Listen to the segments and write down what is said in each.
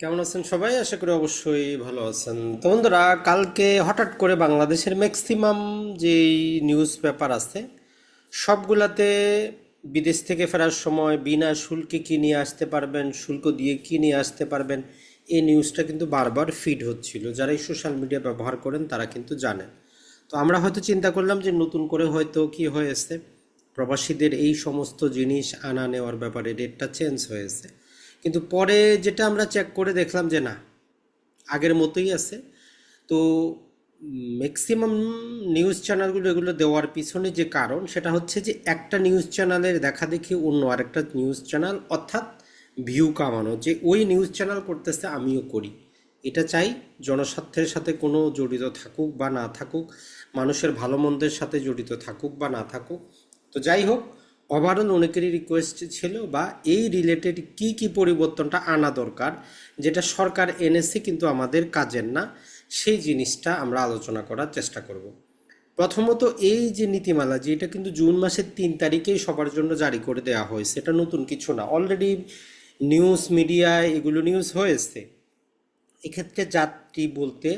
কেমন আছেন সবাই? আশা করি অবশ্যই ভালো আছেন। তো বন্ধুরা, কালকে হঠাৎ করে বাংলাদেশের ম্যাক্সিমাম যেই নিউজ পেপার আছে, সবগুলাতে বিদেশ থেকে ফেরার সময় বিনা শুল্কে কি নিয়ে আসতে পারবেন, শুল্ক দিয়ে কি নিয়ে আসতে পারবেন, এই নিউজটা কিন্তু বারবার ফিড হচ্ছিল। যারা এই সোশ্যাল মিডিয়া ব্যবহার করেন, তারা কিন্তু জানেন। তো আমরা হয়তো চিন্তা করলাম যে নতুন করে হয়তো কি হয়েছে, প্রবাসীদের এই সমস্ত জিনিস আনা নেওয়ার ব্যাপারে ডেটটা চেঞ্জ হয়েছে। কিন্তু পরে যেটা আমরা চেক করে দেখলাম যে না, আগের মতোই আছে। তো ম্যাক্সিমাম নিউজ চ্যানেলগুলো এগুলো দেওয়ার পিছনে যে কারণ, সেটা হচ্ছে যে একটা নিউজ চ্যানেলের দেখা দেখি অন্য আরেকটা নিউজ চ্যানেল অর্থাৎ ভিউ কামানো, যে ওই নিউজ চ্যানেল করতেছে আমিও করি। এটা চাই জনস্বার্থের সাথে কোনো জড়িত থাকুক বা না থাকুক, মানুষের ভালো মন্দের সাথে জড়িত থাকুক বা না থাকুক। তো যাই হোক ওভারঅল অনেকেরই রিকোয়েস্ট ছিল বা এই রিলেটেড কি কি পরিবর্তনটা আনা দরকার, যেটা সরকার এনেছে কিন্তু আমাদের কাজের না, সেই জিনিসটা আমরা আলোচনা করার চেষ্টা করব। প্রথমত এই যে নীতিমালা, যে এটা কিন্তু জুন মাসের তিন তারিখেই সবার জন্য জারি করে দেওয়া হয়েছে এটা নতুন কিছু না। অলরেডি নিউজ মিডিয়ায় এগুলো নিউজ হয়েছে। এক্ষেত্রে যাত্রী বলতে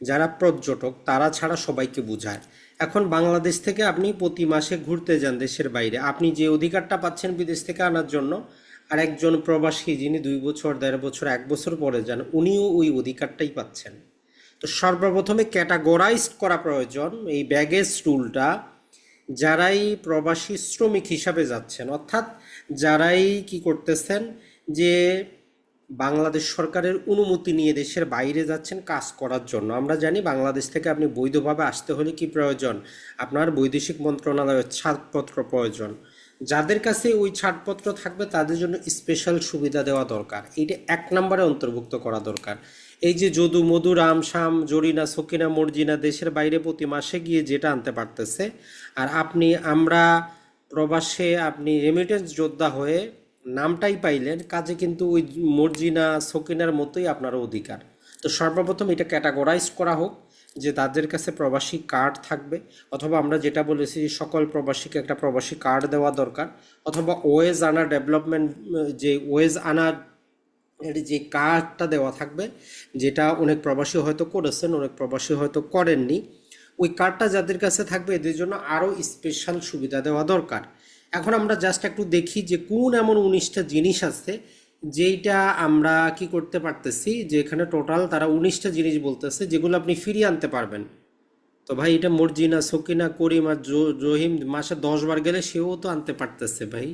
যারা পর্যটক, তারা ছাড়া সবাইকে বোঝায়। এখন বাংলাদেশ থেকে আপনি প্রতি মাসে ঘুরতে যান দেশের বাইরে। আপনি যে অধিকারটা পাচ্ছেন বিদেশ থেকে আনার জন্য, আর একজন প্রবাসী যিনি দুই বছর, দেড় বছর, এক বছর পরে যান, উনিও ওই অধিকারটাই পাচ্ছেন। তো সর্বপ্রথমে ক্যাটাগরাইজ করা প্রয়োজন এই ব্যাগেজ রুলটা যারাই প্রবাসী শ্রমিক হিসাবে যাচ্ছেন, অর্থাৎ যারাই কি করতেছেন যে বাংলাদেশ সরকারের অনুমতি নিয়ে দেশের বাইরে যাচ্ছেন কাজ করার জন্য। আমরা জানি বাংলাদেশ থেকে আপনি বৈধভাবে আসতে হলে কি প্রয়োজন? আপনার বৈদেশিক মন্ত্রণালয়ের ছাড়পত্র প্রয়োজন। যাদের কাছে ওই ছাড়পত্র থাকবে তাদের জন্য স্পেশাল সুবিধা দেওয়া দরকার। এইটা এক নম্বরে অন্তর্ভুক্ত করা দরকার। এই যে যদু, মধু, রাম, শাম, জরিনা, সকিনা, মর্জিনা দেশের বাইরে প্রতি মাসে গিয়ে যেটা আনতে পারতেছে। আর আপনি, আমরা প্রবাসে আপনি রেমিটেন্স যোদ্ধা হয়ে নামটাই পাইলেন, কাজে কিন্তু ওই মর্জিনা সকিনার মতোই আপনার অধিকার। তো সর্বপ্রথম এটা ক্যাটাগরাইজ করা হোক যে তাদের কাছে প্রবাসী কার্ড থাকবে, অথবা আমরা যেটা বলেছি সকল প্রবাসীকে একটা প্রবাসী কার্ড দেওয়া দরকার, অথবা ওয়েজ আনা ডেভেলপমেন্ট যে ওয়েজ এর যে কার্ডটা দেওয়া থাকবে, যেটা অনেক প্রবাসী হয়তো করেছেন, অনেক প্রবাসী হয়তো করেননি, ওই কার্ডটা যাদের কাছে থাকবে, এদের জন্য আরও স্পেশাল সুবিধা দেওয়া দরকার। এখন আমরা জাস্ট একটু দেখি যে কোন এমন উনিশটা জিনিস আছে যেইটা আমরা কি করতে পারতেছি যে এখানে টোটাল তারা উনিশটা জিনিস বলতেছে যেগুলো আপনি ফিরিয়ে আনতে পারবেন। তো ভাই এটা মর্জিনা সকিনা করিম আর জহিম মাসে দশ বার গেলে সেও তো আনতে পারতেছে ভাই।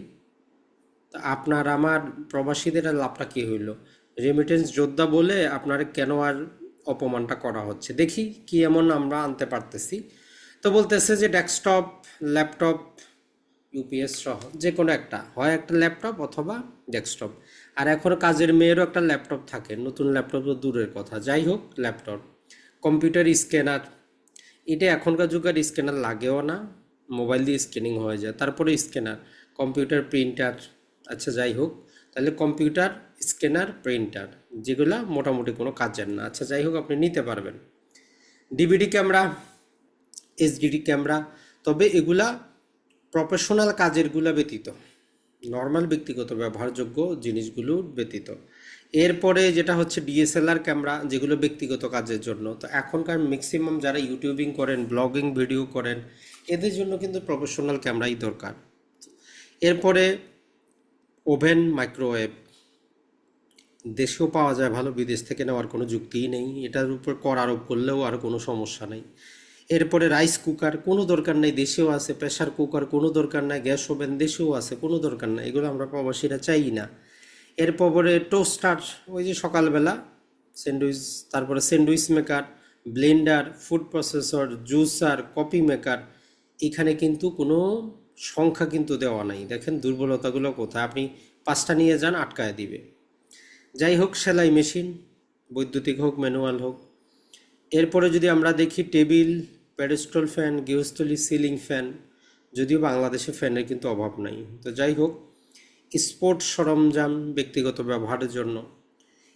তা আপনার আমার প্রবাসীদের লাভটা কী হইল? রেমিটেন্স যোদ্ধা বলে আপনার কেন আর অপমানটা করা হচ্ছে? দেখি কি এমন আমরা আনতে পারতেছি। তো বলতেছে যে ডেস্কটপ ল্যাপটপ ইউপিএস সহ যে কোনো একটা, হয় একটা ল্যাপটপ অথবা ডেস্কটপ আর এখন কাজের মেয়েরও একটা ল্যাপটপ থাকে, নতুন ল্যাপটপ দূরের কথা। যাই হোক, ল্যাপটপ কম্পিউটার স্ক্যানার এটা এখনকার যুগের স্ক্যানার লাগেও না মোবাইল দিয়ে স্ক্যানিং হয়ে যায়। তারপরে স্ক্যানার কম্পিউটার প্রিন্টার আচ্ছা যাই হোক, তাহলে কম্পিউটার স্ক্যানার প্রিন্টার যেগুলা মোটামুটি কোনো কাজের না। আচ্ছা যাই হোক, আপনি নিতে পারবেন। ডিভিডি ক্যামেরা এইচডিডি ক্যামেরা তবে এগুলা প্রফেশনাল কাজেরগুলো ব্যতীত নর্মাল ব্যক্তিগত ব্যবহারযোগ্য জিনিসগুলো ব্যতীত। এরপরে যেটা হচ্ছে ডিএসএলআর ক্যামেরা যেগুলো ব্যক্তিগত কাজের জন্য। তো এখনকার ম্যাক্সিমাম যারা ইউটিউবিং করেন ব্লগিং ভিডিও করেন, এদের জন্য কিন্তু প্রফেশনাল ক্যামেরাই দরকার। এরপরে ওভেন মাইক্রোওয়েভ, দেশেও পাওয়া যায় ভালো, বিদেশ থেকে নেওয়ার কোনো যুক্তিই নেই। এটার উপর কর আরোপ করলেও আর কোনো সমস্যা নেই। এরপরে রাইস কুকার কোনো দরকার নেই, দেশেও আছে প্রেশার কুকার কোনো দরকার নাই, গ্যাস ওভেন, দেশেও আছে, কোনো দরকার নাই, এগুলো আমরা প্রবাসীরা চাই না। এরপরে টোস্টার ওই যে সকালবেলা স্যান্ডউইচ তারপরে sandwich maker blender food processor juicer coffee maker এখানে কিন্তু কোনো সংখ্যা কিন্তু দেওয়া নাই। দেখেন দুর্বলতাগুলো কোথায়, আপনি পাঁচটা নিয়ে যান, আটকায় দিবে। যাই হোক, সেলাই মেশিন বৈদ্যুতিক হোক ম্যানুয়াল হোক। এরপরে যদি আমরা দেখি টেবিল প্যাডেস্টল ফ্যান গৃহস্থলী সিলিং ফ্যান যদিও বাংলাদেশে ফ্যানের কিন্তু অভাব নাই। তো যাই হোক স্পোর্টস সরঞ্জাম ব্যক্তিগত ব্যবহারের জন্য।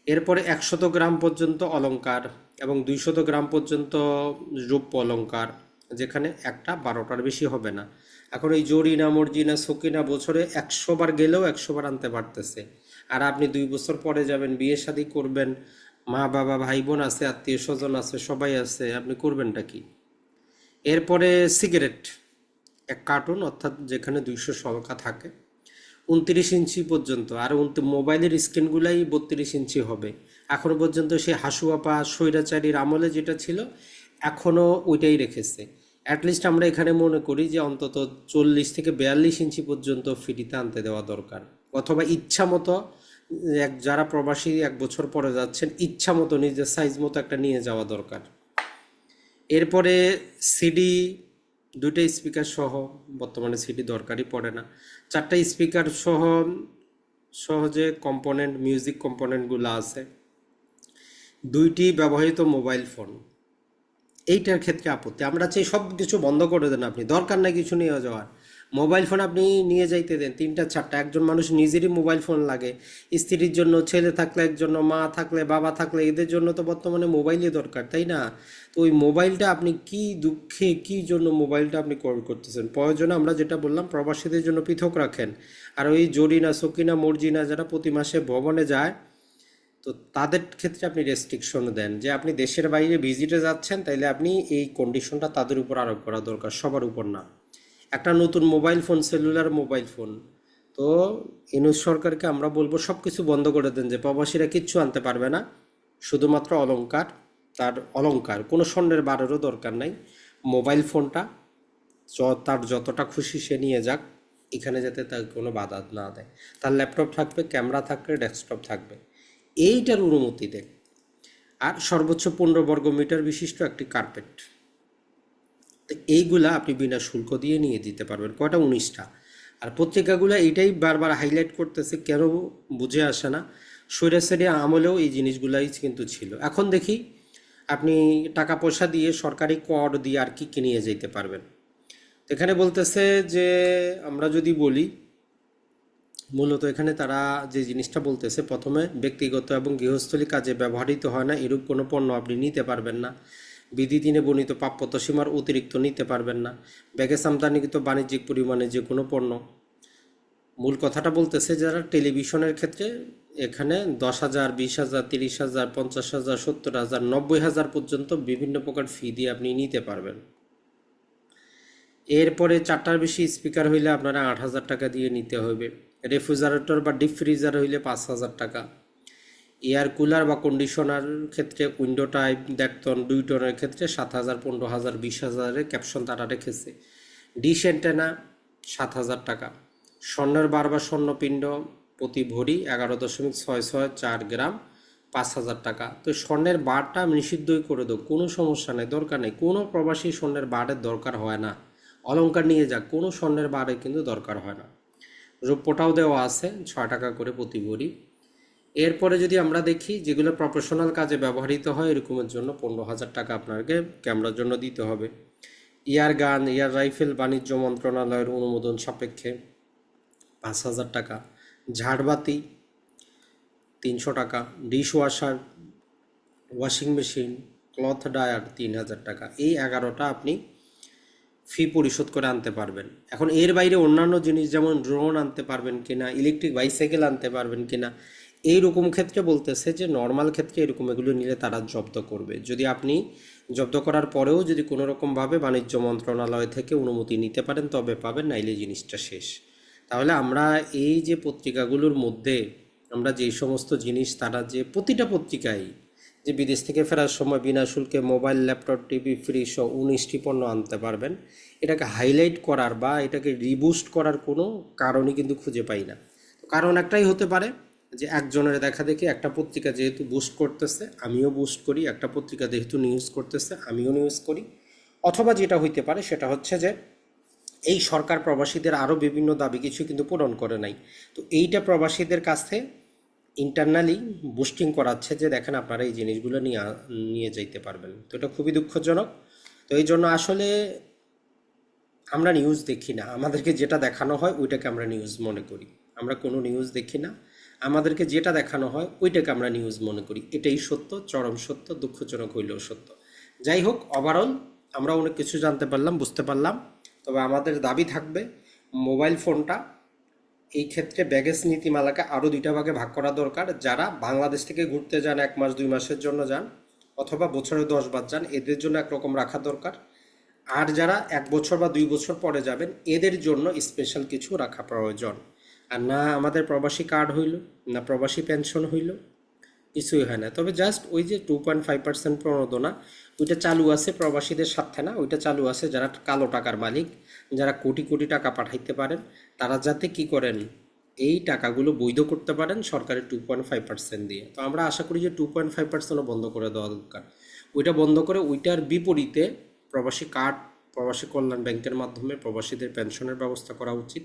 এরপরে একশত গ্রাম পর্যন্ত অলংকার এবং দুইশত গ্রাম পর্যন্ত রূপ্য অলংকার, যেখানে একটা বারোটার বেশি হবে না। এখন এই জরিনা মর্জিনা সকিনা বছরে একশো বার গেলেও একশো বার আনতে পারতেছে। আর আপনি দুই বছর পরে যাবেন, বিয়ে শাদী করবেন, মা, বাবা, ভাই, বোন আছে আত্মীয় স্বজন আছে, সবাই আছে, আপনি করবেনটা কি? এরপরে সিগারেট, এক কার্টুন, অর্থাৎ যেখানে দুইশো সংখ্যা থাকে, উনত্রিশ ইঞ্চি পর্যন্ত। আর মোবাইলের স্ক্রিনগুলাই বত্রিশ ইঞ্চি হবে। এখনও পর্যন্ত সেই হাসুয়াপা, স্বৈরাচারীর আমলে যেটা ছিল এখনও ওইটাই রেখেছে। অ্যাটলিস্ট আমরা এখানে মনে করি যে অন্তত চল্লিশ থেকে বিয়াল্লিশ ইঞ্চি পর্যন্ত ফ্রিতে আনতে দেওয়া দরকার। অথবা ইচ্ছা মতো, এক, যারা প্রবাসী এক বছর পরে যাচ্ছেন, ইচ্ছা মতো নিজের সাইজ মতো একটা নিয়ে যাওয়া দরকার। এরপরে সিডি দুইটা স্পিকার সহ, বর্তমানে সিডি দরকারই পড়ে না। চারটা স্পিকার সহ, সহজে কম্পোনেন্ট মিউজিক কম্পোনেন্টগুলো আছে। দুইটি ব্যবহৃত মোবাইল ফোন এইটার ক্ষেত্রে আপত্তি। আমরা চাই সব কিছু বন্ধ করে দেন আপনি। দরকার নাই কিছু নিয়ে যাওয়ার। মোবাইল ফোন আপনি নিয়ে যাইতে দেন, তিনটা চারটা। একজন মানুষ নিজেরই মোবাইল ফোন লাগে। স্ত্রীর জন্য, ছেলে থাকলে একজন, মা থাকলে, বাবা থাকলে, এদের জন্য তো বর্তমানে মোবাইলই দরকার, তাই না? তো ওই মোবাইলটা আপনি কি দুঃখে, কি জন্য মোবাইলটা আপনি ক্রয় করতেছেন? প্রয়োজনে আমরা যেটা বললাম, প্রবাসীদের জন্য পৃথক রাখেন। আর ওই জরিনা, সকিনা, মর্জিনা যারা প্রতি মাসে ভবনে যায়, তো তাদের ক্ষেত্রে আপনি রেস্ট্রিকশন দেন যে আপনি দেশের বাইরে ভিজিটে যাচ্ছেন, তাইলে আপনি এই কন্ডিশনটা তাদের উপর আরোপ করা দরকার, সবার উপর না। একটা নতুন mobile phone cellular mobile phone তো ইনুস সরকারকে আমরা বলব সব কিছু বন্ধ করে দেন যে প্রবাসীরা কিচ্ছু আনতে পারবে না। শুধুমাত্র অলঙ্কার তার অলঙ্কার কোনো স্বর্ণের বারেরও দরকার নাই। মোবাইল ফোনটা তার যতটা খুশি সে নিয়ে যাক, এখানে যাতে তার কোনো বাধা না দেয়। তার ল্যাপটপ থাকবে ক্যামেরা থাকবে ডেস্কটপ থাকবে। এইটার অনুমতি দেন। আর সর্বোচ্চ পনেরো বর্গ মিটার বিশিষ্ট একটি কার্পেট তো এইগুলা আপনি বিনা শুল্ক দিয়ে নিয়ে দিতে পারবেন, কয়টা? উনিশটা। আর পত্রিকাগুলো এটাই বারবার হাইলাইট করতেছে, কেন বুঝে আসে না? সৈরাসারি আমলেও এই জিনিসগুলাই কিন্তু ছিল। এখন দেখি আপনি টাকা পয়সা দিয়ে সরকারি কর দিয়ে আর কি কি নিয়ে যেতে পারবেন। এখানে বলতেছে যে, আমরা যদি বলি, মূলত এখানে তারা যে জিনিসটা বলতেছে, প্রথমে ব্যক্তিগত এবং গৃহস্থলী কাজে ব্যবহৃত হয় না, এরূপ কোনো পণ্য আপনি নিতে পারবেন না। বিধি দিনে বর্ণিত প্রাপ্যত সীমার অতিরিক্ত নিতে পারবেন না। ব্যাগে আমদানিকৃত বাণিজ্যিক পরিমাণে যে কোনো পণ্য। মূল কথাটা বলতেছে যারা টেলিভিশনের ক্ষেত্রে এখানে দশ হাজার, বিশ হাজার, তিরিশ হাজার, পঞ্চাশ হাজার, সত্তর হাজার, নব্বই হাজার পর্যন্ত বিভিন্ন প্রকার ফি দিয়ে আপনি নিতে পারবেন। এরপরে চারটার বেশি স্পিকার হইলে আপনারা আট হাজার টাকা দিয়ে নিতে হবে। রেফ্রিজারেটর বা ডিপ ফ্রিজার হইলে পাঁচ হাজার টাকা। এয়ার কুলার বা কন্ডিশনার ক্ষেত্রে উইন্ডো টাইপ দেখতন দুই টনের ক্ষেত্রে সাত হাজার, পনেরো হাজার, বিশ হাজারের ক্যাপশন তারা রেখেছে। ডিশ অ্যান্টেনা সাত হাজার টাকা। স্বর্ণের বার বা স্বর্ণপিণ্ড প্রতি ভরি এগারো দশমিক ছয় ছয় চার গ্রাম পাঁচ হাজার টাকা। তো স্বর্ণের বারটা আমি নিষিদ্ধই করে দেবো, কোনো সমস্যা নেই, দরকার নেই। কোনো প্রবাসী স্বর্ণের বারের দরকার হয় না। অলংকার নিয়ে যাক, কোনো স্বর্ণের বারে কিন্তু দরকার হয় না। রূপটাও দেওয়া আছে, ছয় টাকা করে প্রতি ভরি। এরপরে যদি আমরা দেখি যেগুলো প্রফেশনাল কাজে ব্যবহৃত হয়, এরকমের জন্য পনেরো হাজার টাকা আপনাকে ক্যামেরার জন্য দিতে হবে। ইয়ার গান, ইয়ার রাইফেল, বাণিজ্য মন্ত্রণালয়ের অনুমোদন সাপেক্ষে পাঁচ হাজার টাকা। ঝাড়বাতি, তিনশো টাকা। Dish washer washing machine, cloth dryer তিন হাজার টাকা। এই এগারোটা আপনি ফি পরিশোধ করে আনতে পারবেন। এখন এর বাইরে অন্যান্য জিনিস, যেমন ড্রোন আনতে পারবেন কিনা ইলেকট্রিক বাইসাইকেল আনতে পারবেন কিনা এই রকম ক্ষেত্রে বলতেছে যে নর্মাল ক্ষেত্রে এরকম এগুলো নিলে তারা জব্দ করবে। যদি আপনি জব্দ করার পরেও যদি কোনো রকমভাবে বাণিজ্য মন্ত্রণালয় থেকে অনুমতি নিতে পারেন, তবে পাবেন, নাইলে জিনিসটা শেষ। তাহলে আমরা এই যে পত্রিকাগুলোর মধ্যে আমরা যেই সমস্ত জিনিস, তারা যে প্রতিটা পত্রিকায় যে বিদেশ থেকে ফেরার সময় বিনা শুল্কে মোবাইল, ল্যাপটপ, টিভি, ফ্রি সহ উনিশটি পণ্য আনতে পারবেন। এটাকে হাইলাইট করার বা এটাকে রিবুস্ট করার কোনো কারণই কিন্তু খুঁজে পাই না। কারণ একটাই হতে পারে যে একজনের দেখা দেখি একটা পত্রিকা যেহেতু বুস্ট করতেছে, আমিও বুস্ট করি, একটা পত্রিকা যেহেতু নিউজ করতেছে, আমিও নিউজ করি। অথবা যেটা হইতে পারে সেটা হচ্ছে যে, এই সরকার প্রবাসীদের আরও বিভিন্ন দাবি কিছু কিন্তু পূরণ করে নাই। তো এইটা প্রবাসীদের কাছে ইন্টারনালি বুস্টিং করাচ্ছে যে, দেখেন আপনারা এই জিনিসগুলো নিয়ে নিয়ে যাইতে পারবেন। তো এটা খুবই দুঃখজনক। তো এই জন্য আসলে আমরা নিউজ দেখি না। আমাদেরকে যেটা দেখানো হয়, ওইটাকে আমরা নিউজ মনে করি। আমরা কোনো নিউজ দেখি না। আমাদেরকে যেটা দেখানো হয়, ওইটাকে আমরা নিউজ মনে করি। এটাই সত্য, চরম সত্য, দুঃখজনক হইলেও সত্য। যাই হোক ওভারঅল আমরা অনেক কিছু জানতে পারলাম, বুঝতে পারলাম। তবে আমাদের দাবি থাকবে মোবাইল ফোনটা এই ক্ষেত্রে ব্যাগেজ নীতিমালাকে আরও দুইটা ভাগে ভাগ করা দরকার। যারা বাংলাদেশ থেকে ঘুরতে যান, এক মাস, দুই মাসের জন্য যান, অথবা বছরে দশ বার যান, এদের জন্য একরকম রাখা দরকার। আর যারা এক বছর বা দুই বছর পরে যাবেন, এদের জন্য স্পেশাল কিছু রাখা প্রয়োজন। আর না আমাদের প্রবাসী কার্ড হইল, না প্রবাসী পেনশন হইল, কিছুই হয় না। তবে জাস্ট ওই যে টু পয়েন্ট ফাইভ পার্সেন্ট প্রণোদনা, ওইটা চালু আছে প্রবাসীদের সাথে না, ওইটা চালু আছে যারা কালো টাকার মালিক, যারা কোটি কোটি টাকা পাঠাইতে পারেন, তারা যাতে কি করেন, এই টাকাগুলো বৈধ করতে পারেন সরকারের টু পয়েন্ট ফাইভ পার্সেন্ট দিয়ে। তো আমরা আশা করি যে টু পয়েন্ট ফাইভ পার্সেন্টও বন্ধ করে দেওয়া দরকার। ওইটা বন্ধ করে ওইটার বিপরীতে প্রবাসী কার্ড, প্রবাসী কল্যাণ ব্যাংকের মাধ্যমে প্রবাসীদের পেনশনের ব্যবস্থা করা উচিত।